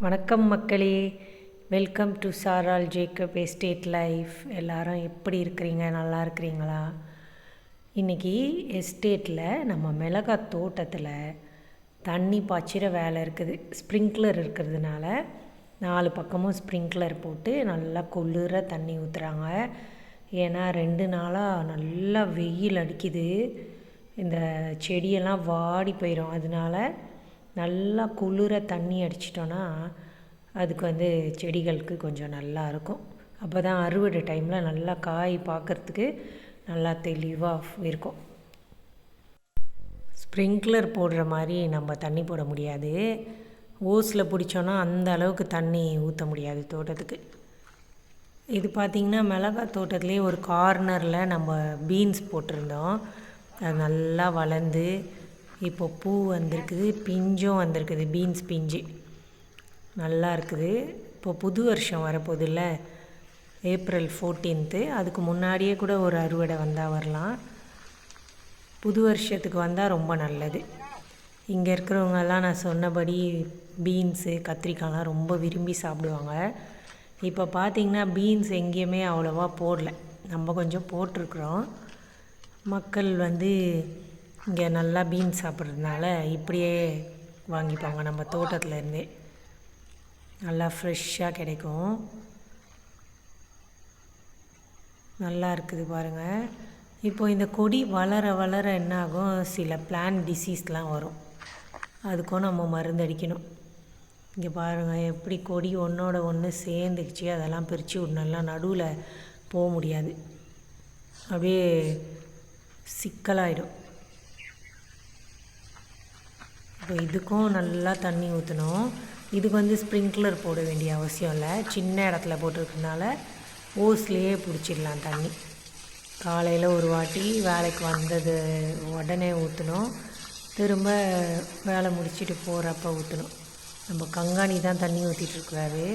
வணக்கம் மக்களே. Welcome to Saral Jacob estate life எல்லாரும் எப்படி இருக்கிறீங்க? நல்லா இருக்கிறீங்களா? இன்றைக்கி எஸ்டேட்டில் நம்ம மிளகாய் தோட்டத்தில் தண்ணி பாய்ச்சிற வேலை இருக்குது. ஸ்ப்ரிங்க்லர் இருக்கிறதுனால நாலு பக்கமும் ஸ்ப்ரிங்க்லர் போட்டு நல்லா கொள்ளுற தண்ணி ஊற்றுறாங்க ஏன்னா ரெண்டு நாளாக நல்லா வெயில் அடிக்குது. இந்த செடியெல்லாம் வாடி போயிடும் அதனால நல்லா குளிர தண்ணி அடிச்சிட்டோன்னா அதுக்கு வந்து செடிகளுக்கு கொஞ்சம் நல்லா இருக்கும். அப்போ தான் அறுவடை டைமில் நல்லா காய் பார்க்குறதுக்கு நல்லா தெளிவாக இருக்கும். ஸ்ப்ரிங்க்லர் போடுற மாதிரி நம்ம தண்ணி போட முடியாது. ஓஸில் பிடிச்சோன்னா அந்த அளவுக்கு தண்ணி ஊற்ற முடியாது தோட்டத்துக்கு. இது பார்த்திங்கன்னா மிளகாய் தோட்டத்துலேயே ஒரு கார்னரில் நம்ம பீன்ஸ் போட்டிருந்தோம். அது நல்லா வளர்ந்து இப்போ பூ வந்திருக்குது பிஞ்சும் வந்திருக்குது பீன்ஸ் பிஞ்சு. நல்லா இருக்குது. இப்போ புது வருஷம் வரப்போதில்ல ஏப்ரல் ஃபோர்டீன்த்து அதுக்கு முன்னாடியே கூட ஒரு அறுவடை வந்தால் வரலாம். புது வருஷத்துக்கு வந்தால் ரொம்ப நல்லது. இங்கே இருக்கிறவங்கெல்லாம் நான் சொன்னபடி பீன்ஸு கத்திரிக்காய்லாம் ரொம்ப விரும்பி சாப்பிடுவாங்க. இப்போ பார்த்திங்கன்னா பீன்ஸ் எங்கேயுமே அவ்வளோவா போடல. நம்ம கொஞ்சம் போட்டிருக்குறோம். மக்கள் வந்து இங்கே நல்லா பீன்ஸ் சாப்பிட்றதுனால இப்படியே வாங்கிப்பாங்க நம்ம தோட்டத்துலேருந்தே. நல்லா ஃப்ரெஷ்ஷாக கிடைக்கும். நல்லா இருக்குது பாருங்கள் இப்போ இந்த கொடி வளர வளர என்ன ஆகும் சில பிளான் டிசீஸ்லாம் வரும். அதுக்கும் நம்ம மருந்து அடிக்கணும். இங்கே பாருங்கள் எப்படி கொடி ஒன்றோட ஒன்று சேர்ந்துக்கிச்சு அதெல்லாம் பிரித்து விடணும்லாம் நடுவில் போக முடியாது. அப்படியே சிக்கலாயிடும். இப்போ இதுக்கும் நல்லா தண்ணி ஊற்றணும் இதுக்கு வந்து ஸ்ப்ரிங்க்லர் போட வேண்டிய அவசியம் இல்லை. சின்ன இடத்துல போட்டிருக்கனால ஓஸ்லேயே பிடிச்சிடலாம் தண்ணி. காலையில் ஒரு வாட்டி வேலைக்கு வந்தது உடனே ஊற்றணும் திரும்ப வேலை முடிச்சுட்டு போகிறப்ப ஊற்றணும் நம்ம கங்காணி தான் தண்ணி ஊற்றிட்டுருக்குறாரு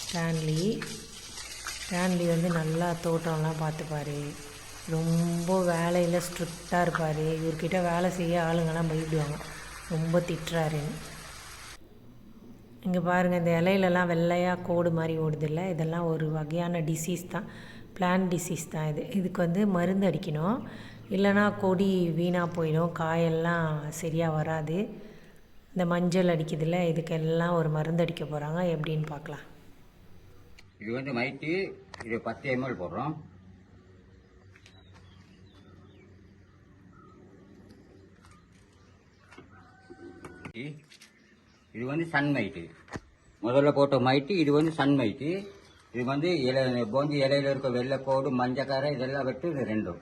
ஸ்டான்லி ஸ்டான்லி வந்து நல்லா தோட்டம்லாம் பார்த்துப்பாரு. ரொம்ப வேலையில் ஸ்ட்ரிக்டாக இருப்பார். இவர்கிட்ட வேலை செய்ய ஆளுங்கெல்லாம் பயப்படுவாங்க. ரொம்ப திட்டுறாருன்னு இங்கே பாருங்கள் இந்த இலையிலலாம் வெள்ளையாக கோடு மாதிரி ஓடுதில்ல? இதெல்லாம் ஒரு வகையான டிசீஸ் தான். பிளான் டிசீஸ் தான் இது. இதுக்கு வந்து மருந்து அடிக்கணும். இல்லைனா கொடி வீணாக போயிடும். காயெல்லாம் சரியாக வராது. இந்த மஞ்சள் அடிக்குதுல்ல? இதுக்கெல்லாம் ஒரு மருந்து அடிக்க போகிறாங்க எப்படின்னு பார்க்கலாம். இது வந்து மைட்டி இது பத்து எம்எல் போடுறோம். இது வந்து சன் மைட்டு முதல்ல போட்ட மைட்டு இது வந்து சன் மைட்டு இது வந்து இலை போந்தி இலையில இருக்க வெள்ளைக்கோடு மஞ்சக்காரை இதெல்லாம் வெட்டு இது ரெண்டும்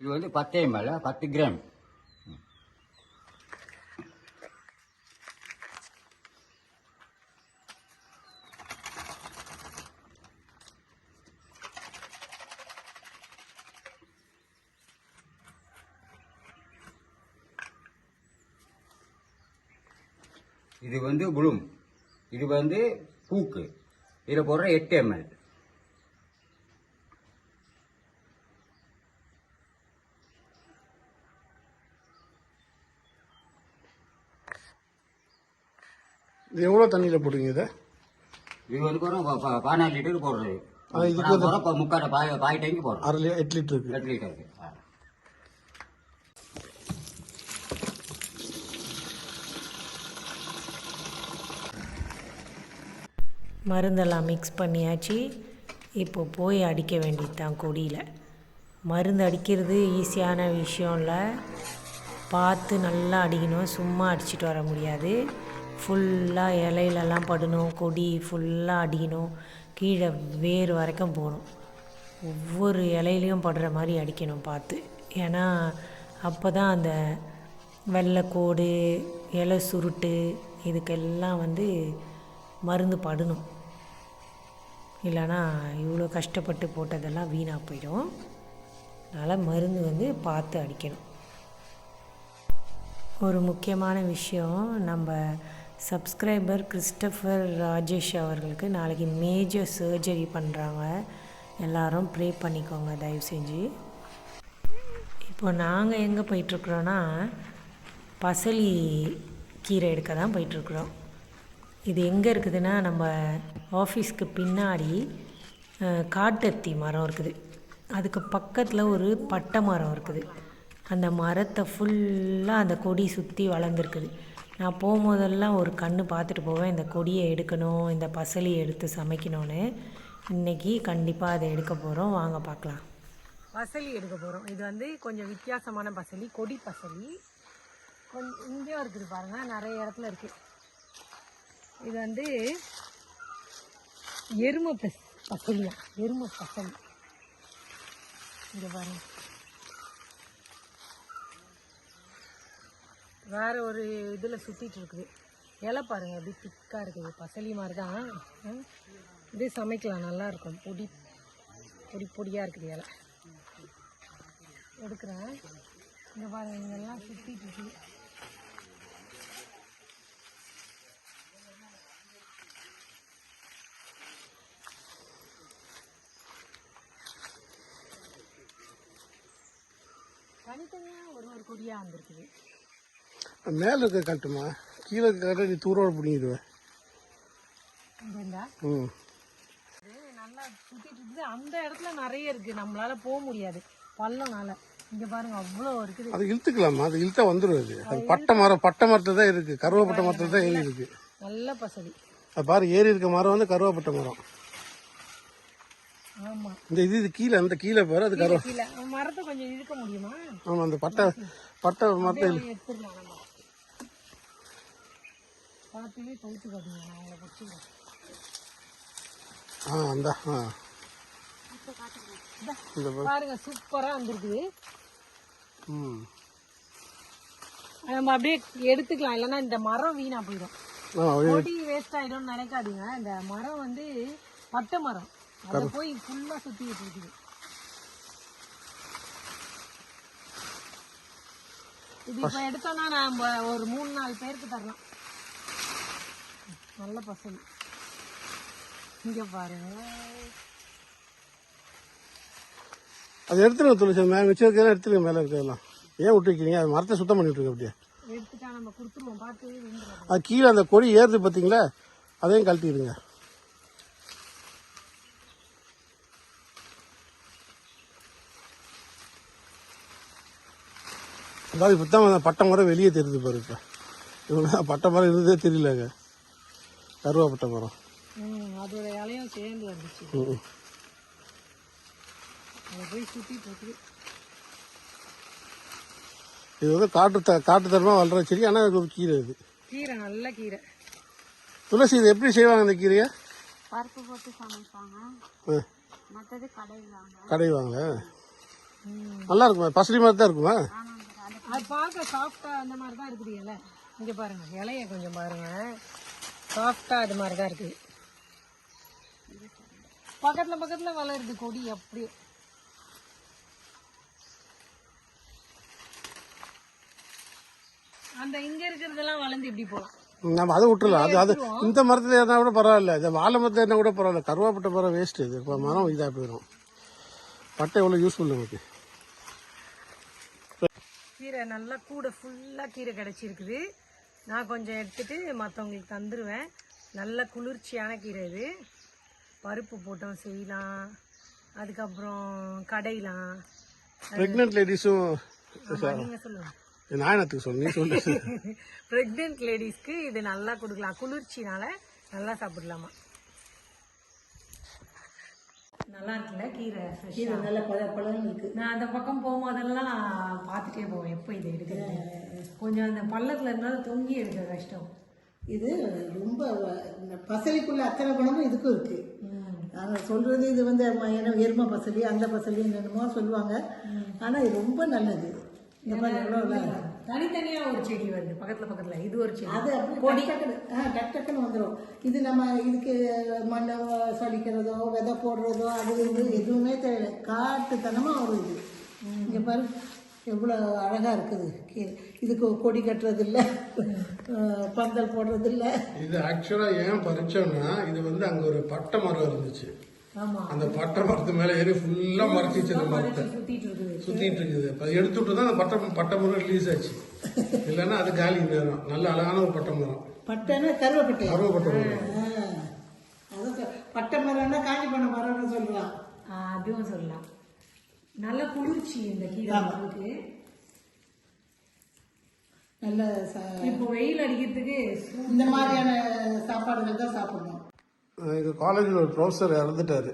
இது வந்து பத்து எம்எல் பத்து கிராம் இது வந்து புளும் இது வந்து பூக்கு. இதில் போடுற எட்டு எம்எல். இது எவ்வளோ தண்ணியில் போடுறீங்க இதை? இது வந்து போடுறோம் ப- ப- பதினாலு லிட்டர் போடுறது. முக்கால் பாய் பாய் டேங்க் போடுறோம். அரை எட்டு லிட்டருக்கு. எட்டு லிட்டருக்கு ஆ. மருந்தெல்லாம் மிக்ஸ் பண்ணியாச்சு. இப்போ போய் அடிக்க வேண்டியது தான் கொடியில். மருந்து அடிக்கிறது ஈஸியான விஷயம் இல்லை பார்த்து நல்லா அடிக்கணும். சும்மா அடிச்சிட்டு வர முடியாது. ஃபுல்லாக இலையிலலாம் படணும். கொடி ஃபுல்லாக அடிக்கணும். கீழே வேர் வரைக்கும் போகணும். ஒவ்வொரு இலையிலையும் படுற மாதிரி அடிக்கணும் பார்த்து. ஏன்னா அப்போ தான் அந்த வெள்ளைக்கோடு இலை சுருட்டு இதுக்கெல்லாம் வந்து மருந்து படணும். இல்லைன்னா இவ்வளோ கஷ்டப்பட்டு போட்டதெல்லாம் வீணாக போயிடும். அதனால் மருந்து வந்து பார்த்து அடிக்கணும். ஒரு முக்கியமான விஷயம் நம்ம சப்ஸ்கிரைபர் கிறிஸ்டபர் ராஜேஷ் அவர்களுக்கு நாளைக்கு மேஜர் சர்ஜரி பண்ணுறாங்க எல்லாரும் ப்ரே பண்ணிக்கோங்க தயவு செஞ்சு. இப்போ நாங்கள் எங்கே போயிட்டுருக்குறோன்னா பசலி கீரை எடுக்க தான் போயிட்டுருக்குறோம் இது எங்கே இருக்குதுன்னா நம்ம ஆஃபீஸ்க்கு பின்னாடி காட்டத்தி மரம் இருக்குது. அதுக்கு பக்கத்தில் ஒரு பட்டை மரம் இருக்குது. அந்த மரத்தை ஃபுல்லாக அந்த கொடி சுற்றி வளர்ந்துருக்குது. நான் போகும்போதெல்லாம் ஒரு கண் பார்த்துட்டு போவேன். இந்த கொடியை எடுக்கணும் இந்த பசலியை எடுத்து சமைக்கணும்னு. இன்னைக்கு கண்டிப்பாக அதை எடுக்க போகிறோம் வாங்க பார்க்கலாம். பசலி எடுக்க போகிறோம் இது வந்து கொஞ்சம் வித்தியாசமான பசலி கொடி பசலி. கொஞ்சம் இங்கேயும் இருக்குது பாருங்கள் நிறைய இடத்துல இருக்குது இது வந்து எருமை பஸ் பசலியா எருமை பசலி இங்க பாருங்க. வேற ஒரு இதில் சுற்றிட்டு இருக்குது. இலை பாருங்க அப்படி திக்காக இருக்குது. பசலி மாதிரி தான். இதே இது சமைக்கலாம் நல்லா இருக்கும். பொடி பொடி பொடியாக இருக்குது இலை. எடுக்கிறேன். இங்கே பாருங்க இங்கெல்லாம் சுற்றிட்டு இருக்குது. தனித்தனியாக ஒரு ஒரு கொடியாக வந்திருக்குது. மேலே இருக்க கட்டுமா கீழே இருக்க நீ தூரோட பிடிங்கிடுவேன் ம். நல்லா சுற்றிட்டு இருக்குது. அந்த இடத்துல நிறைய இருக்குது நம்மளால போக முடியாது. பள்ளம்னால. இங்கே பாருங்க அவ்வளோ இருக்குது. அது இழுத்துக்கலாமா? அது இழுத்தா வந்துடும் அது. அது பட்டை மரம் பட்டை மரத்தில் தான் இருக்குது கருவேப்பட்டை மரத்தில் தான் ஏறி இருக்கு. நல்ல பசதி. அது பாரு ஏறி இருக்க மரம் வந்து கருவேப்பட்டை மரம். இந்த இது இது கீழே அந்த கீழே பாரு அது கீழே மரத்தை கொஞ்சம் இழுக்க முடியுமா? ஆமாம் அந்த பட்டை பட்டை மரத்தை ஆ அந்த ஆ. பாருங்க சூப்பராக வந்திருக்குது. ம். நம்ம அப்படியே எடுத்துக்கலாம் இல்லைன்னா இந்த மரம் வீணா போயிடும். கொடி வேஸ்ட் ஆயிடும்னு நினைக்காதீங்க. இந்த மரம் வந்து பட்டை மரம். அதை போய் ஃபுல்லா சுத்திட்டு இருக்குது. இது இப்ப எடுத்தோம்னா நம்ம ஒரு மூணு நாலு பேருக்கு தரலாம். நல்ல பசங்க. இங்க பாருங்க அது எடுத்துருங்க துளசி மேலே மிச்சம் எடுத்துருங்க மேலே இருக்கிறதெல்லாம். ஏன் விட்டு வைக்கிறீங்க அது மரத்தை சுத்தம் பண்ணிட்டு இருக்கு அப்படியே. அது கீழே அந்த கொடி ஏறுது பார்த்தீங்களா? அதையும் கழட்டிடுங்க. அதாவது இப்போ தான் அந்த பட்டை மரம் வெளியே தெரியுது பாரு இப்போ. இவங்க பட்டை மரம் இருந்ததே தெரியலங்க. கருவாப்பட்டை மரம் ம் அதோட இலையும் சேர்ந்து வந்துச்சு. ம், ம். அதை போய் சுத்திட்டு இருக்குது இது வந்து காட்டு த காட்டு தரமாக வளர்ற செடி ஆனால் அது ஒரு கீரை இது கீரை நல்ல கீரை. துளசி இது எப்படி செய்வாங்க இந்த கீரையை? பருப்பு போட்டு சமைப்பாங்க. மற்றது கடைவாங்க நல்லா இருக்குமா? பசலி மாதிரி தான் இருக்குமா? அது பார்க்க சாஃப்டா அந்த மாதிரி தான் இருக்குது இலை. இங்க பாருங்க இலைய கொஞ்சம் பாருங்க. சாஃப்டா அது மாதிரி தான் இருக்குது பக்கத்துல பக்கத்துல வளருது கொடி அப்படியே. அந்த இங்க இருக்கிறதெல்லாம் வளர்ந்து இப்படி போலாம் நம்ம அதை விட்டுறலாம். அது அது இந்த மரத்தில் ஏறினா கூட பரவாயில்ல. இந்த வாழை மரத்தில் ஏறினா கூட பரவாயில்ல. கருவாப்பட்ட மரம் வேஸ்ட் இது இப்போ மரம் இதாக போயிடும் பட்டை எவ்வளோ யூஸ்ஃபுல் நமக்கு. கீரை நல்லா கூட ஃபுல்லாக கீரை கிடச்சிருக்குது. நான் கொஞ்சம் எடுத்துட்டு மற்றவங்களுக்கு தந்துடுவேன் நல்ல குளிர்ச்சியான கீரை இது. பருப்பு போட்டோம் செய்யலாம். அதுக்கப்புறம் கடையலாம் ப்ரெக்னென்ட் லேடிஸும் நீங்கள் சொல்லுங்க. நான் என்னத்துக்கு சொல்லு நீ சொல்லு. ப்ரெக்னென்ட் லேடிஸ்க்கு இது நல்லா கொடுக்கலாம். குளிர்ச்சினால நல்லா சாப்பிடலாமா? நல்லா இருக்குல்ல கீரை கீரை நல்ல பழ பழம் இருக்கு. நான் அந்த பக்கம் போகும்போதெல்லாம் பார்த்துட்டே போவேன். எப்போ இது எடுக்கிறது? கொஞ்சம் அந்த பள்ளத்துல இருந்தாலும் தொங்கி எடுக்க கஷ்டம். இது ரொம்ப பசலிக்குள்ள அத்தனை குணமும் இதுக்கும் இருக்கு. நாங்கள் சொல்றது இது வந்து என்ன எருமை பசலி அந்த பசலி என்னென்னமோ சொல்லுவாங்க. ஆனா இது ரொம்ப நல்லது. இந்த மாதிரி எவ்வளோ நல்லா- தனித்தனியா ஒரு செடி வருது பக்கத்துல பக்கத்துல. இது ஒரு செடி. அது அப்படி டக்கு ஆ டக்கு டக்குன்னு வந்துடும் இது நம்ம இதுக்கு மண்ணை சலிக்கிறதோ விதை போடுறதோ அது இது எதுவுமே தேவை காட்டுத்தனமாக வரும் இது. இங்கே பாரு எவ்வளோ அழகாக இருக்குது. இதுக்கு கொடி கட்டுறது இல்லை பந்தல் போடுறது இல்லை இது ஆக்சுவலாக ஏன் பறிச்சோம்னா இது வந்து அங்கே ஒரு பட்டை மரம் இருந்துச்சு. அந்த பட்டை மரத்து மேலே ஏறி ஃபுல்லாக மறைச்சிச்சு அந்த மரத்தை. சுத்திட்டு இருக்குது. சுத்திட்டு இருக்குது. அப்ப அதை எடுத்து விட்டு தான் அந்த பட்டை பட்டை மரம் ரிலீஸ் ஆச்சு. இல்லைன்னா அது காலி நேரம் நல்ல அழகான ஒரு பட்டை மரம் பட்டைன்னா கருவப்பட்டை. கருவப்பட்டை மரம் பட்டை மரம்னா காஞ்சி பண்ண மரம்னு சொல்றான் ஆ, அதுவும் சொல்லலாம். நல்ல குளிர்ச்சி இந்த கீரை நமக்கு நல்ல இப்போ வெயில் அடிக்கிறதுக்கு இந்த மாதிரியான சாப்பாடுகள் தான் சாப்பிடணும். எங்கள் காலேஜில் ஒரு ப்ரொஃபஸர் இறந்துட்டாரு.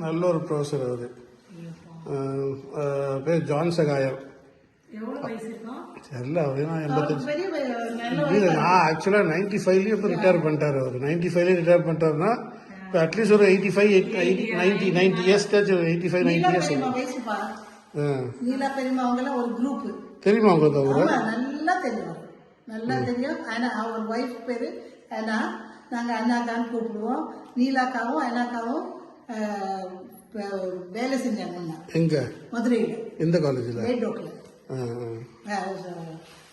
நல்ல ஒரு ப்ரொஃபஸர் அவர். பேர் ஜான் இருக்கும் தெரியல அவர் ஏன்னா எண்பத்தஞ்சு இல்லை நான் ஆக்சுவலாக நைன்டி ஃபைவ்லேயே இப்போ ரிட்டையர் பண்ணிட்டாரு அவர். நைன்டி ஃபைவ்லேயே ரிட்டையர் பண்ணிட்டாருன்னா இப்போ அட்லீஸ்ட் ஒரு eighty five eighty ninety ninety years eighty five ninety years ஒரு குரூப் தெரியுமா உங்களுக்கு அவரு? நல்லா தெரியும். நல்லா தெரியும். ஆனா அவர் ஒய்ஃப் பேரு ஆனா நாங்க அண்ணாக்கான்னு கூப்பிடுவோம். நீலாக்காவும் அண்ணாக்காவும் வேலை செஞ்சாங்க எங்க? மதுரையில். எந்த காலேஜில் ரேடோக்கில்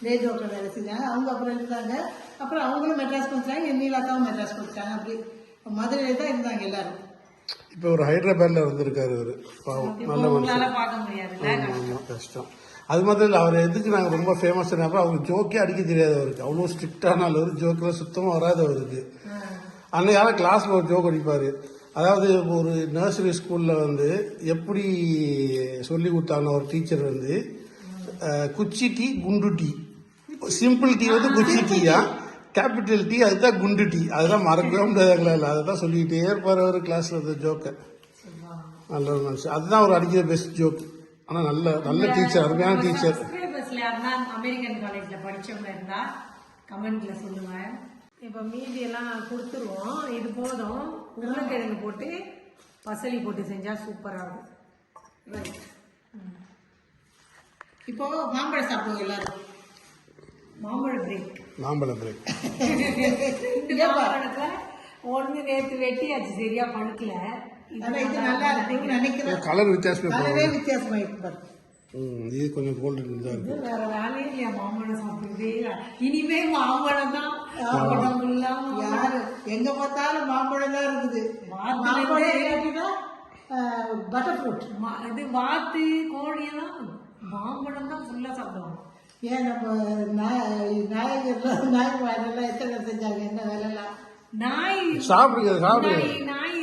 ரேடியோக்கில் வேலை செஞ்சாங்க. அவங்க அப்புறம் இருந்தாங்க. அப்புறம் அவங்களும் மெட்ராஸ் படிச்சாங்க. என் நீலாக்காவும் மெட்ராஸ் படிச்சாங்க. அப்படி மதுரையில தான் இருந்தாங்க எல்லாரும். இப்போ ஒரு ஹைதராபாத்ல வந்திருக்காரு அவரு பாவம். நல்ல மனுஷன். கஷ்டம். அது மட்டும் இல்லை அவர் எதுக்கு நாங்கள் ரொம்ப ஃபேமஸ் அவருக்கு ஜோக்கே அடிக்க தெரியாது அவருக்கு. அவ்வளோ ஸ்ட்ரிக்டான அவர் ஜோக்கெல்லாம் சுத்தமாக வராது அவருக்கு. அன்னைக்கு கிளாஸில் ஒரு ஜோக் அடிப்பார். அதாவது ஒரு நர்சரி ஸ்கூலில் வந்து எப்படி சொல்லி கொடுத்தாங்க ஒரு டீச்சர் வந்து குச்சி டீ குண்டு டீ. சிம்பிள் டீ வந்து குச்சி டீயா கேபிட்டல் டீ அதுதான் குண்டு டீ. அதுதான் மறக்கவே முடியாதுங்களா இல்லை அதை தான் சொல்லிக்கிட்டே இருப்பார் அவர் கிளாஸில் அந்த ஜோக்கை நல்ல ஒரு மனுஷன். அதுதான் அவர் அடிக்கிற பெஸ்ட் ஜோக் ஆனால் நல்ல நல்ல டீச்சர் அருமையான டீச்சர் சப்ஸ்கிரைபர்ஸ்ல யாருன்னா அமெரிக்கன் காலேஜ்ல படிச்சவங்க இருந்தா கமெண்ட்ல சொல்லுங்க. இப்போ மீதி எல்லாம் கொடுத்துருவோம். இது போதும். உருளைக்கிழங்கு போட்டு பசலி போட்டு செஞ்சா சூப்பரா இருக்கும் இப்போ மாம்பழம் சாப்பிடுவோம் எல்லாரும். மாம்பழ பிரேக் மாம்பழம் பிரேக் ஒண்ணு நேத்து வெட்டியாச்சு சரியா பழுக்கல. ஆனா இது நல்லா இருக்குன்னு நினைக்கிறேன் கலர் வித்தியாசமே கலரே வித்தியாசமா இருக்கு பாரு. ம் இது கொஞ்சம் கோல்டன் தான் இருக்கு. வேற வேலையே இல்லையா மாம்பழம் சாப்பிடுறதே. இனிமே மாம்பழம் தான். மாம்பழம் மாம்பழம். யாரு எங்க பார்த்தாலும் மாம்பழம் தான் இருக்குது. மாம்பழம் இல்லாட்டினா பட்டர் ஃப்ரூட் மா- இது வாத்து கோழி எல்லாம் மாம்பழம் தான் ஃபுல்லா சாப்பிடுவாங்க. ஏன் நம்ம நாய் நாயகர்லாம் நாய்வாடெல்லாம் எத்தனை செஞ்சாங்க? என்ன வேலைலாம்? நாய் சாப்பிடுங்க சாப்பிடுங்க. நாய் நாய்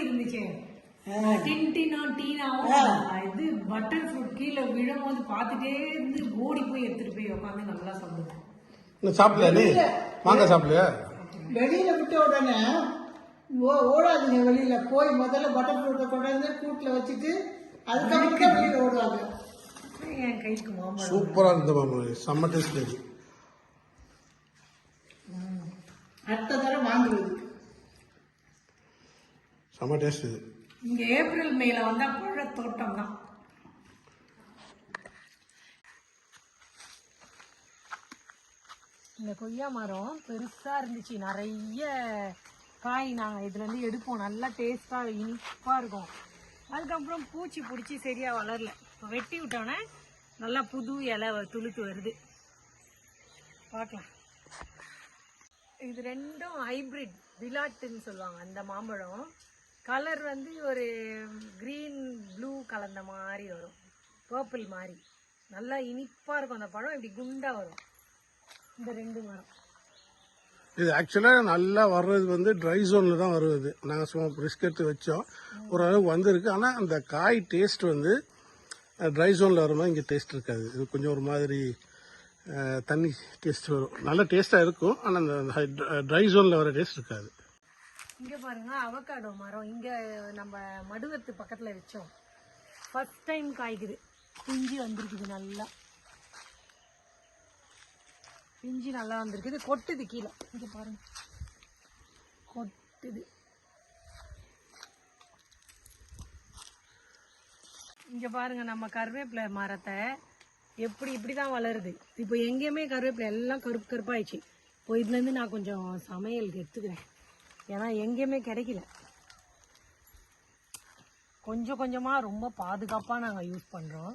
டின்டினோ டீனாவும் இது பட்டர் ஃப்ரூட் கீழே விழும்போது பார்த்துட்டே இருந்து ஓடி போய் எடுத்துட்டு போய் உட்காந்து நல்லா சாப்பிடுவோம் இன்னும் சாப்பிடலையா நீ? மாங்காய் சாப்பிடலையா? வெளியில விட்ட உடனே ஓ ஓடாதுங்க வெளியில. போய் முதல்ல பட்டர் ஃப்ரூட்டை கொண்டாந்து கூட்டில் வச்சுட்டு அதுக்கப்புறம் தான் வெளியில ஓடுவாங்க. என் கைக்கு மாம்பழம். சூப்பராக இருந்த மாம்பழம் செம்ம டேஸ்ட் இருக்கு அடுத்த தடவை வாங்குறது. செம்ம டேஸ்ட் இது இங்க ஏப்ரல் மேல வந்தா பழ தோட்டம் தான். இந்த கொய்யா மரம் பெருசாக இருந்துச்சு. நிறைய காய் நாங்கள் இதுலேருந்து எடுப்போம். நல்லா டேஸ்ட்டாக இனிப்பாக இருக்கும். அதுக்கப்புறம் பூச்சி பிடிச்சி சரியாக வளரல. இப்போ வெட்டி விட்டோன்னே நல்லா புது இலை துளுத்து வருது. பார்க்கலாம் இது ரெண்டும் ஹைப்ரிட் விளாட்டுன்னு சொல்லுவாங்க. அந்த மாம்பழம். கலர் வந்து ஒரு க்ரீன் ப்ளூ கலந்த மாதிரி வரும். பர்பிள் மாதிரி. நல்லா இனிப்பாக இருக்கும் அந்த பழம். இப்படி குண்டாக வரும். இந்த ரெண்டு மரம். இது ஆக்சுவலாக நல்லா வர்றது வந்து ட்ரை ஜோனில் தான் வருவது நாங்கள் சும்மா பிஸ்கெட் வச்சோம். ஓரளவுக்கு வந்திருக்கு. ஆனால் அந்த காய் டேஸ்ட் வந்து ட்ரை ஜோனில் வரும்போது இங்கே டேஸ்ட் இருக்காது. இது கொஞ்சம் ஒரு மாதிரி தண்ணி டேஸ்ட் வரும். நல்ல டேஸ்ட்டாக இருக்கும். ஆனால் அந்த ட்ரை ஜோனில் வர டேஸ்ட் இருக்காது. இங்கே பாருங்க அவக்காடோ மரம். இங்கே நம்ம மடுவத்து பக்கத்தில் வச்சோம். ஃபஸ்ட் டைம் காய்க்குது. பிஞ்சு வந்திருக்குது நல்லா. பிஞ்சு நல்லா வந்திருக்குது. கொட்டுது கீழே. இங்கே பாருங்க. கொட்டுது. இங்கே பாருங்க நம்ம கருவேப்பிலை மரத்தை எப்படி இப்படி தான் வளருது. இப்போ எங்கேயுமே கருவேப்பிலை எல்லாம் கருப்பு கருப்பாயிடுச்சு. இப்போ இதுலேருந்து நான் கொஞ்சம் சமையலுக்கு எடுத்துக்கிறேன். ஏன்னா எங்கேயுமே கிடைக்கல. கொஞ்சம் கொஞ்சமாக ரொம்ப பாதுகாப்பாக நாங்கள் யூஸ் பண்ணுறோம்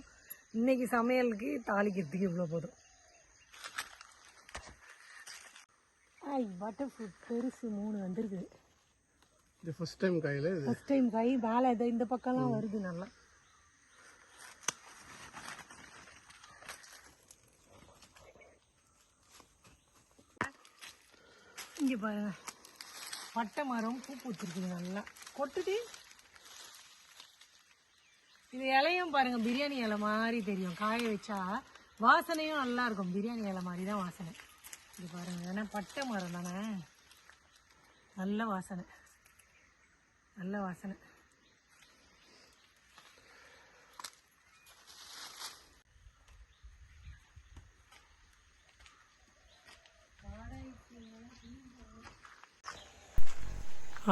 இன்னைக்கு சமையலுக்கு தாளிக்கிறதுக்கு இவ்வளோ போதும். ஐ பட்டர் ஃப்ரூட் பெருசு மூணு வந்திருக்குது. இது ஃபர்ஸ்ட் டைம் கையில் ஃபர்ஸ்ட் டைம் கை மேலே இது இந்த பக்கம்லாம் வருது நல்லா. இங்கே பாருங்க. பட்டை மரம் பூ பூத்திருக்குது நல்லா. கொட்டுது. இது இலையும் பாருங்க பிரியாணி இலை மாதிரி தெரியும். காய வச்சா வாசனையும் நல்லா இருக்கும். பிரியாணி இலை மாதிரி தான் வாசனை. இது பாருங்க ஏன்னா பட்டை மரம் தானே. நல்ல வாசனை. நல்ல வாசனை.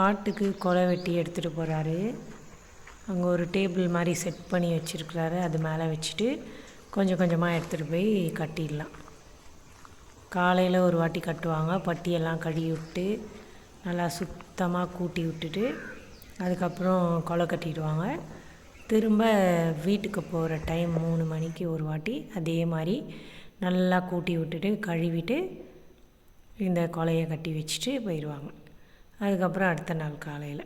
ஆட்டுக்கு கொலை வெட்டி எடுத்துகிட்டு போகிறாரு அங்கே ஒரு டேபிள் மாதிரி செட் பண்ணி வச்சுருக்கிறாரு. அது மேலே வச்சுட்டு கொஞ்சம் கொஞ்சமாக எடுத்துகிட்டு போய் கட்டிடலாம். காலையில் ஒரு வாட்டி கட்டுவாங்க. பட்டியெல்லாம் கழுவி விட்டு நல்லா சுத்தமாக கூட்டி விட்டுட்டு அதுக்கப்புறம் கொலை கட்டிடுவாங்க. திரும்ப வீட்டுக்கு போகிற டைம் மூணு மணிக்கு ஒரு வாட்டி அதே மாதிரி நல்லா கூட்டி விட்டுட்டு கழுவிட்டு இந்த கொலையை கட்டி வச்சுட்டு போயிடுவாங்க. அதுக்கப்புறம் அடுத்த நாள் காலையில்.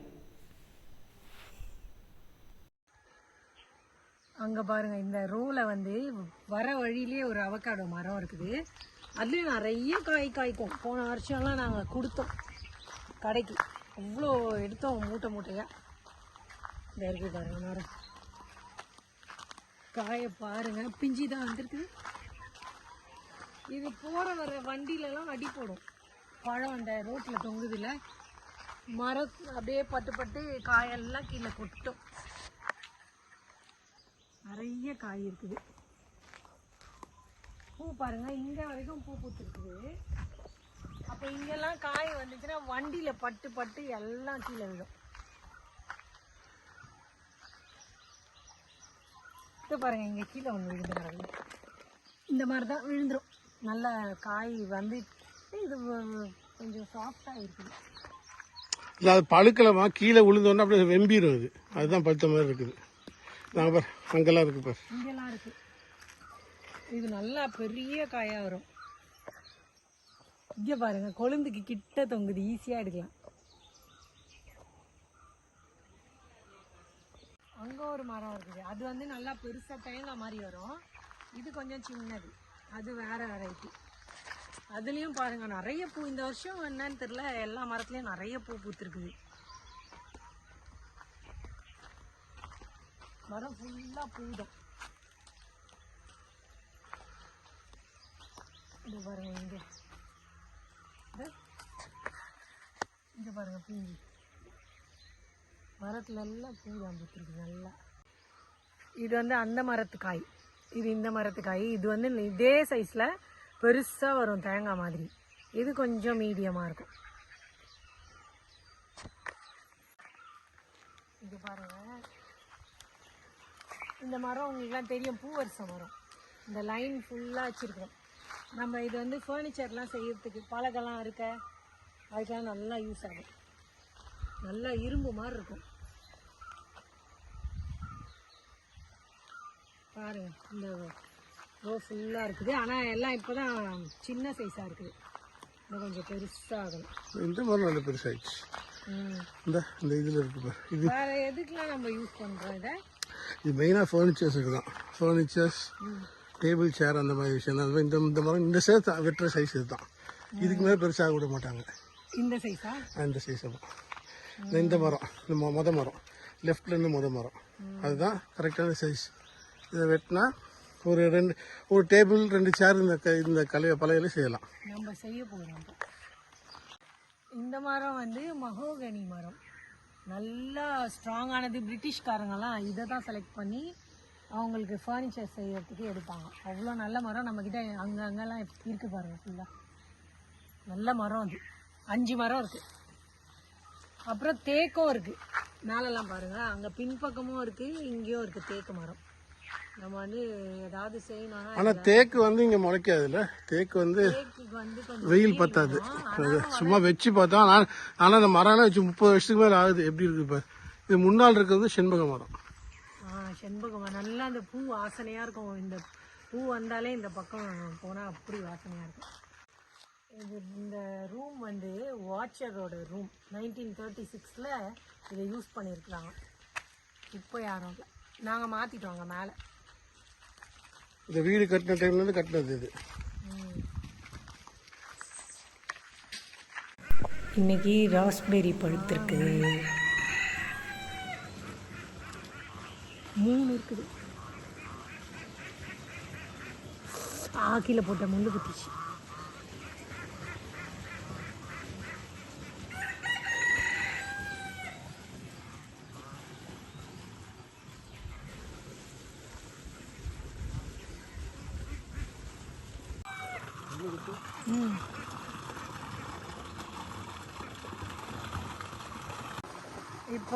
அங்கே பாருங்கள் இந்த ரோவில் வந்து வர வழியிலே ஒரு அவக்காடோ மரம் இருக்குது. அதுலேயும் நிறைய காய் காய்க்கும். போன வருஷம்லாம் நாங்கள் கொடுத்தோம். கடைக்கு. அவ்வளோ எடுத்தோம் மூட்டை மூட்டையாக இந்த இருக்குது பாருங்கள் மரம். காயை பாருங்கள் பிஞ்சு தான் வந்துருக்குது. இது போகிற வர வண்டியிலலாம் அடி போடும். பழம் அந்த ரோட்டில் தொங்குதுல. மரம் அப்படியே பட்டு பட்டு காயெல்லாம் கீழே கொட்டும் நிறைய காய் இருக்குது. பூ பாருங்க இங்க வரைக்கும் பூ பூத்துருக்குது. அப்ப இங்கெல்லாம் காய் வந்துச்சுன்னா வண்டியில பட்டு பட்டு எல்லாம் கீழே விழும். இது பாருங்க இங்க கீழே ஒன்று விழுந்து இந்த மாதிரி தான் விழுந்துரும். நல்ல காய் வந்து இது கொஞ்சம் சாஃப்டாக இருக்குது. இல்லை அது பழுக்கலமா கீழே விழுந்தோடனே அப்படியே வெம்பிடும் அது. அதுதான் பழுத்த மாதிரி இருக்குது. நான் பார் அங்கெல்லாம் இருக்கு பார். இங்கெல்லாம் இருக்கு. இது நல்லா பெரிய காயாக வரும். இங்கே பாருங்க கொழுந்துக்கு கிட்ட தொங்குது. ஈஸியாக எடுக்கலாம். அங்கே ஒரு மரம் இருக்குது. அது வந்து நல்லா பெருசாக தேங்காய் மாதிரி வரும். இது கொஞ்சம் சின்னது. அது வேறு வெரைட்டி அதுலயும் பாருங்க நிறைய பூ. இந்த வருஷம் என்னன்னு தெரியல எல்லா மரத்துலயும் நிறைய பூ பூத்திருக்குது. மரம் ஃபுல்லா பூதான் இது பாருங்க இங்க. இது. இங்க பாருங்க பிஞ்சு மரத்துல எல்லாம் பூ தான் பூத்திருக்கு நல்லா. இது வந்து அந்த மரத்து காய் இது இந்த மரத்து காய் இது வந்து இதே சைஸ்ல பெருசாக வரும் தேங்காய் மாதிரி. இது கொஞ்சம் மீடியமாக இருக்கும். இது பாருங்கள் இந்த மரம் உங்களுக்குலாம் தெரியும். பூவரச மரம். இந்த லைன் ஃபுல்லாக வச்சுருக்கோம் நம்ம இது வந்து ஃபர்னிச்சர்லாம் செய்கிறதுக்கு பழகெல்லாம் இருக்க அதுக்கெல்லாம் நல்லா யூஸ் ஆகும். நல்லா இரும்பு மாதிரி இருக்கும். பாருங்கள் இந்த ரோ ஃபுல்லாக இருக்குது. ஆனால் எல்லாம் இப்போ தான் சின்ன சைஸாக இருக்குது. இன்னும் கொஞ்சம் பெருசாக ஆகணும். இந்த மரம் நல்ல பெருசாயிடுச்சு ம். இந்த இந்த இதில் இருக்கு பார். இது வேறு எதுக்கெலாம் நம்ம யூஸ் பண்ணுறோம் இதை? இது மெயினாக ஃபர்னிச்சர்ஸுக்கு தான். ஃபர்னிச்சர்ஸ் டேபிள் சேர் அந்த மாதிரி விஷயம் தான். இந்த இந்த மரம் இந்த சேர்த்து வெட்டுற சைஸ் இதுதான் இதுக்கு மேலே பெருசாக விட மாட்டாங்க. இந்த சைஸா அந்த சைஸ் தான் இந்த இந்த மரம் இந்த மொ மொத மரம். லெஃப்ட்ல இருந்து மொத மரம். அதுதான் கரெக்டான சைஸ் இதை வெட்டினா ஒரு ரெண்டு ஒரு டேபிள் ரெண்டு சேர் இந்த க இந்த கலைய பழையில செய்யலாம். நம்ம செய்ய போகிறோம் இந்த மரம் வந்து மகோகனி மரம். நல்லா ஸ்ட்ராங்கானது பிரிட்டிஷ்காரங்கெல்லாம் இதை தான் செலக்ட் பண்ணி அவங்களுக்கு ஃபர்னிச்சர் செய்யறதுக்கு எடுப்பாங்க அவ்வளோ நல்ல மரம் நம்மக்கிட்ட அங்கே அங்கெல்லாம் இருக்கு பாருங்க ஃபுல்லாக நல்ல மரம் அது. அஞ்சு மரம் இருக்கு. அப்புறம் தேக்கும் இருக்கு. மேலெல்லாம் பாருங்க அங்கே பின்பக்கமும் இருக்கு இங்கேயும் இருக்கு தேக்கு மரம். நம்ம வந்து ஏதாவது செய்யணும்னா ஆனால் தேக்கு வந்து இங்கே முளைக்காதுல்ல. தேக்கு வந்து வெயில் பத்தாது. சும்மா வச்சு பார்த்தா நான் ஆனால் அந்த மரம்லாம் வச்சு முப்பது வருஷத்துக்கு மேலே ஆகுது. எப்படி இருக்கு இப்போ இது முன்னால் இருக்கிறது செண்பக மரம். ஆ செண்பகம் நல்லா அந்த பூ வாசனையா இருக்கும். இந்த பூ வந்தாலே இந்த பக்கம் போனா அப்படி வாசனையா இருக்கும். இது இந்த ரூம் வந்து வாட்சரோட ரூம் நைன்டீன் தேர்ட்டி சிக்ஸில் இதை யூஸ் பண்ணியிருக்கிறாங்க. இப்போ யாரும் இல்லை. நாங்கள் மாற்றிட்டோங்க மேலே. இந்த வீடு கட்டின டைம்லேருந்து கட்டினது இது. இன்னைக்கு ராஸ்பெரி பழுத்திருக்கு. மூணு இருக்குது. ஆக்கியில் போட்ட முள்ளு குத்திச்சு.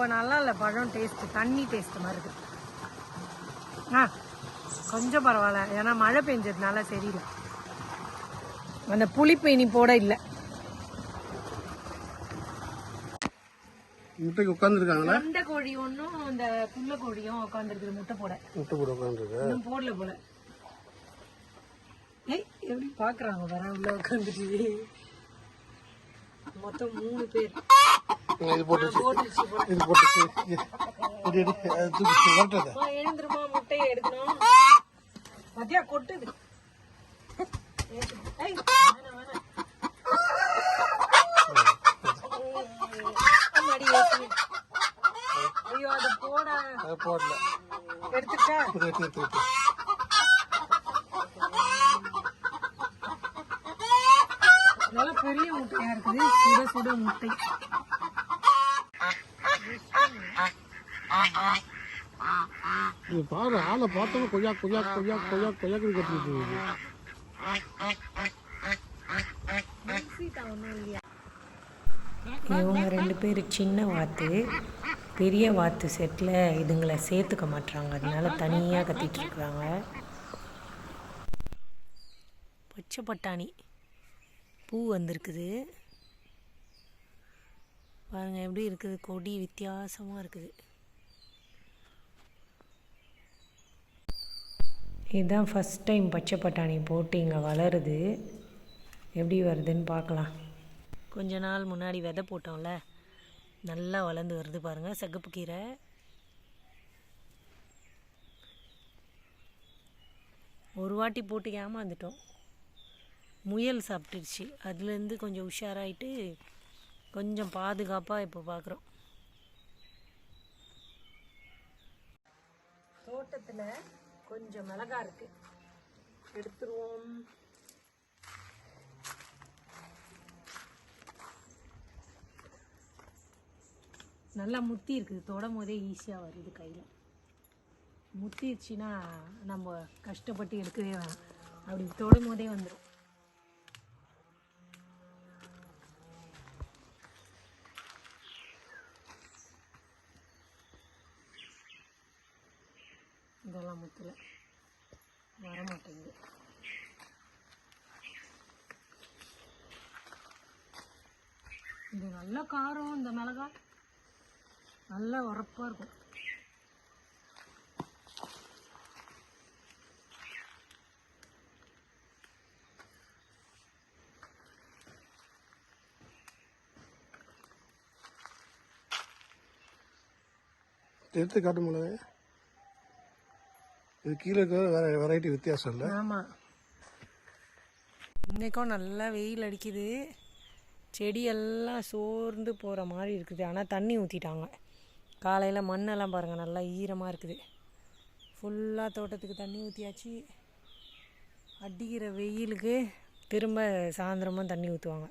இப்போ நல்லா இல்லை பழம் டேஸ்ட் தண்ணி டேஸ்ட் மாதிரி இருக்கு. ஆ கொஞ்சம் பரவாயில்ல ஏன்னா மழை பெஞ்சதுனால சரியில்லை. அந்த புளிப்பு இனிப்போட இல்லை. முட்டைக்கு உட்காந்துருக்காங்களா அந்த கோழி ஒன்றும் இந்த புள்ள கோழியும் உட்காந்துருக்குது முட்டை போட. முட்டை போட உட்காந்துருக்கு இன்னும் போடல போல. ஏய் எப்படி பாக்குறாங்க? வர உள்ள உட்காந்துட்டு மொத்தம் மூணு பேர். இது போட்டுச்சு. இது போட்டுச்சு. இது எடு அது தூக்கி வரட்டது எழுந்திருமா முட்டையை எடுக்கணும். மத்தியா கொட்டுது. ஐயோ அது போட. போடல. எடுத்துட்டா எடுத்து எடுத்து. நல்லா பெரிய முட்டையா இருக்குது. சுட சுட முட்டை. நீ பாரு ஆளை பார்த்தோம் கொய்யா கொய்யா கொய்யா கொய்யா கொய்யாக்கு கட்டிட்டு இருக்கு. இவங்க ரெண்டு பேர் சின்ன வாத்து பெரிய வாத்து செட்டில் இதுங்களை சேர்த்துக்க மாட்றாங்க. அதனால தனியாக கத்திட்டு இருக்கிறாங்க பச்சை பட்டாணி. பூ வந்திருக்குது. பாருங்க எப்படி இருக்குது? கொடி வித்தியாசமாக இருக்குது. இதுதான் ஃபஸ்ட் டைம் பச்சை பட்டாணி போட்டு இங்கே வளருது. எப்படி வருதுன்னு பார்க்கலாம். கொஞ்ச நாள் முன்னாடி விதை போட்டோம்ல நல்லா வளர்ந்து வருது பாருங்கள் சகப்பு கீரை. ஒரு வாட்டி போட்டு ஏமாந்துட்டோம். முயல் சாப்பிட்டுருச்சு. அதுலேருந்து கொஞ்சம் உஷாராயிட்டு கொஞ்சம் பாதுகாப்பாக இப்போ பார்க்குறோம் தோட்டத்தில் கொஞ்சம் மிளகா இருக்கு. எடுத்துருவோம். நல்லா முத்தி இருக்குது தொடும் போதே ஈஸியாக வருது கையில். முத்திருச்சுன்னா நம்ம கஷ்டப்பட்டு எடுக்கவே வேணாம். அப்படி தொடும் போதே வந்துடும் இதெல்லாம் முத்தல. வரமாட்டேங்குது. இது நல்ல காரம் இந்த மிளகாய் நல்லா உரப்பாக இருக்கும். எடுத்து காட்டு மிளகாய். இது கீழே இருக்கிற வேற வெரைட்டி வித்தியாசம் இல்லை. ஆமாம் இன்றைக்கும் நல்லா வெயில் அடிக்குது. செடியெல்லாம் சோர்ந்து போகிற மாதிரி இருக்குது. ஆனால் தண்ணி ஊற்றிட்டாங்க காலையில் மண்ணெல்லாம் பாருங்கள் நல்லா ஈரமாக இருக்குது. ஃபுல்லாக தோட்டத்துக்கு தண்ணி ஊற்றியாச்சு அடிக்கிற வெயிலுக்கு திரும்ப சாயந்தரமும் தண்ணி ஊற்றுவாங்க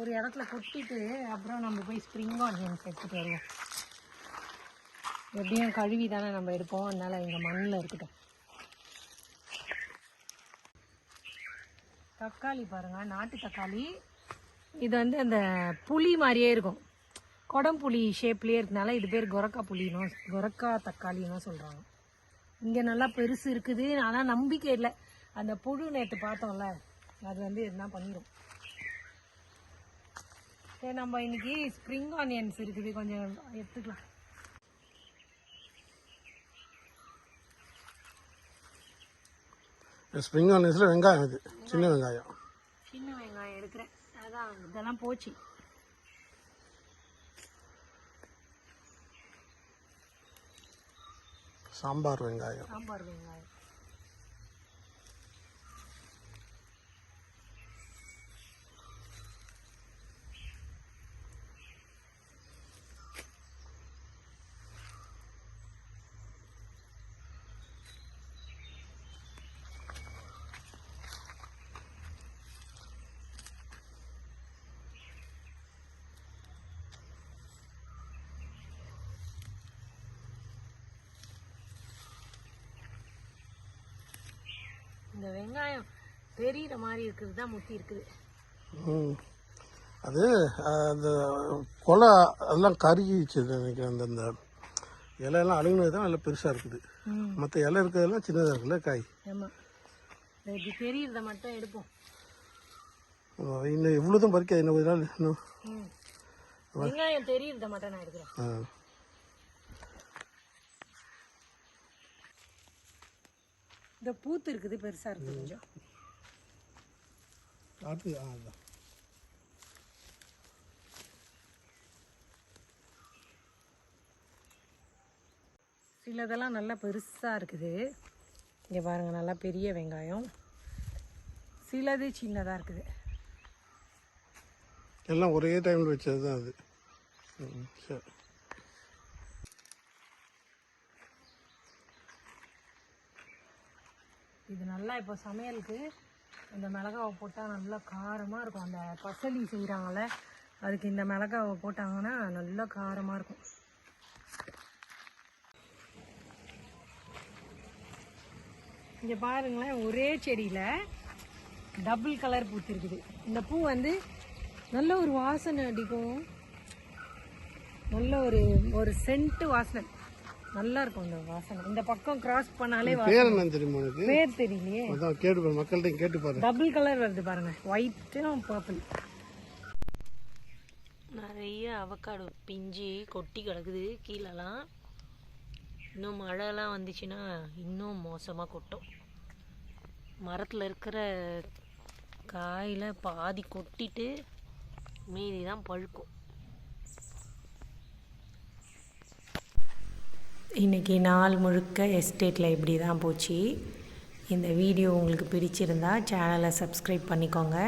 ஒரு இடத்துல கொட்டிட்டு அப்புறம் நம்ம போய் ஸ்ப்ரிங் ஆனியன்ஸ் எடுத்துகிட்டு வருவோம். எப்படியும் கழுவி தானே நம்ம எடுப்போம். அதனால இங்கே மண்ணில் இருக்கட்டும். தக்காளி பாருங்கள் நாட்டு தக்காளி. இது வந்து அந்த புளி மாதிரியே இருக்கும். குடம்புளி ஷேப்லேயே இருக்கனால இது பேர் கொரக்கா புளினும் கொரக்கா தக்காளின்னு சொல்கிறாங்க இங்கே நல்லா பெருசு இருக்குது. ஆனால் நம்பிக்கை இல்லை. அந்த புழு நேற்று பார்த்தோம்ல அது வந்து என்ன பண்ணிடும் சரி நம்ம இன்னைக்கு ஸ்ப்ரிங் ஆனியன்ஸ் இருக்குது. கொஞ்சம் எடுத்துக்கலாம். ஸ்ப்ரிங் ஆனியன்ஸில் வெங்காயம் இது சின்ன வெங்காயம். சின்ன வெங்காயம் எடுக்கிறேன். அதான் இதெல்லாம் போச்சு. சாம்பார் வெங்காயம். சாம்பார் வெங்காயம். இந்த வெங்காயம் தெரியிற மாதிரி இருக்கிறது தான் முத்தி இருக்குது. அது அந்த கொலை அதெல்லாம் கருகிச்சு நினைக்கிறேன் அந்த அந்த இலையெல்லாம் அழுகுனது தான் நல்லா பெருசாக இருக்குது. மற்ற இலை இருக்கிறதெல்லாம் சின்னதாக இருக்குல்ல காய்? ஆமாம் இப்படி தெரியிறத மட்டும் எடுப்போம். இன்னும் இவ்வளோதான் பறிக்காது இன்னும் கொஞ்ச நாள் இன்னும். வெங்காயம் தெரியிறத மட்டும் நான் எடுக்கிறேன். ஆ. இந்த பூத்து இருக்குது பெருசா இருக்குது கொஞ்சம். சிலதெல்லாம் நல்லா பெருசா இருக்குது. இங்க பாருங்க நல்லா பெரிய வெங்காயம். சிலது சின்னதா இருக்குது. எல்லாம் ஒரே டைமில் வச்சது தான் அது. சரி. இது நல்லா இப்போ சமையலுக்கு இந்த மிளகாவை போட்டால் நல்லா காரமாக இருக்கும். அந்த பசலி செய்கிறாங்கள அதுக்கு இந்த மிளகாவை போட்டாங்கன்னா நல்லா காரமாக இருக்கும். இங்கே பாருங்களேன் ஒரே செடியில் டபுள் கலர் பூத்திருக்குது. இந்த பூ வந்து நல்ல ஒரு வாசனை அடிக்கும். நல்ல ஒரு ஒரு சென்ட்டு வாசனை. நல்லா இருக்கும் இந்த வாசனை. இந்த பக்கம் கிராஸ் பண்ணாலே வாசனை. பேர் என்ன தெரியுமா உனக்கு? பேர் தெரியலையே. அதான் கேட்டு பாரு மக்கள்கிட்ட கேட்டு பாரு டபுள் கலர் வருது பாருங்க. ஒயிட்டும் பர்பிள் நிறைய அவக்காடோ பிஞ்சு கொட்டி கிடக்குது. கீழெல்லாம் இன்னும் மழைலாம் வந்துச்சுன்னா இன்னும் மோசமாக கொட்டும். மரத்தில் இருக்கிற காயில் பாதி கொட்டிட்டு மீதி தான் பழுக்கும். இன்றைக்கி நாள் முழுக்க எஸ்டேட்டில் இப்படி தான் போச்சு. இந்த வீடியோ உங்களுக்கு பிடிச்சிருந்தா சேனலை சப்ஸ்கிரைப் பண்ணிக்கோங்க.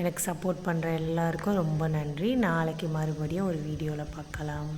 எனக்கு சப்போர்ட் பண்ணுற எல்லாருக்கும் ரொம்ப நன்றி. நாளைக்கு மறுபடியும் ஒரு வீடியோவில் பார்க்கலாம்.